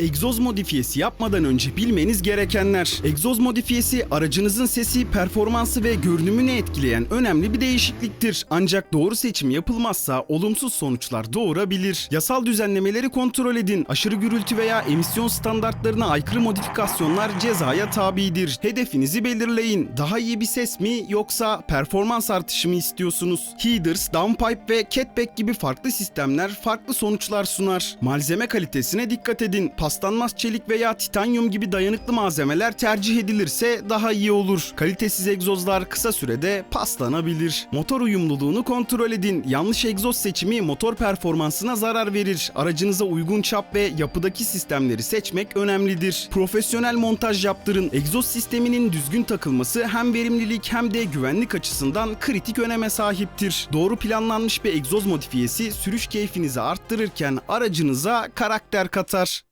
Egzoz modifiyesi yapmadan önce bilmeniz gerekenler. Egzoz modifiyesi aracınızın sesi, performansı ve görünümünü etkileyen önemli bir değişikliktir. Ancak doğru seçim yapılmazsa olumsuz sonuçlar doğurabilir. Yasal düzenlemeleri kontrol edin. Aşırı gürültü veya emisyon standartlarına aykırı modifikasyonlar cezaya tabidir. Hedefinizi belirleyin. Daha iyi bir ses mi yoksa performans artışı mı istiyorsunuz? Headers, downpipe ve catback gibi farklı sistemler farklı sonuçlar sunar. Malzeme kalitesine dikkat edin. Paslanmaz çelik veya titanyum gibi dayanıklı malzemeler tercih edilirse daha iyi olur. Kalitesiz egzozlar kısa sürede paslanabilir. Motor uyumluluğunu kontrol edin. Yanlış egzoz seçimi motor performansına zarar verir. Aracınıza uygun çap ve yapıdaki sistemleri seçmek önemlidir. Profesyonel montaj yaptırın. Egzoz sisteminin düzgün takılması hem verimlilik hem de güvenlik açısından kritik öneme sahiptir. Doğru planlanmış bir egzoz modifiyesi sürüş keyfinizi arttırırken aracınıza karakter katar.